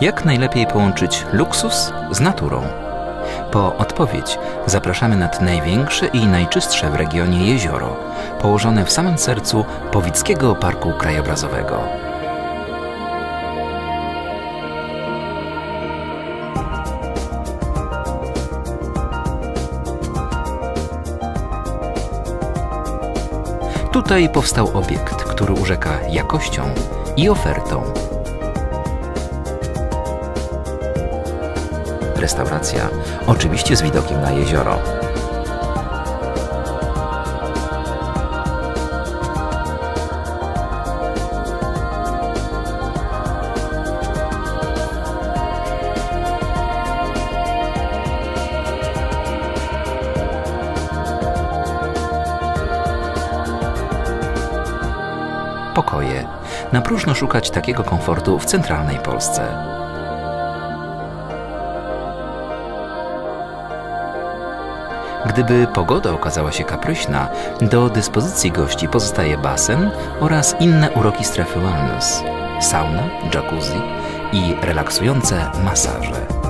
Jak najlepiej połączyć luksus z naturą? Po odpowiedź zapraszamy nad największe i najczystsze w regionie jezioro, położone w samym sercu Powickiego Parku Krajobrazowego. Tutaj powstał obiekt, który urzeka jakością i ofertą. Restauracja, oczywiście z widokiem na jezioro. pokoje. Na próżno szukać takiego komfortu w centralnej Polsce. Gdyby pogoda okazała się kapryśna, do dyspozycji gości pozostaje basen oraz inne uroki strefy wellness, sauna, jacuzzi i relaksujące masaże.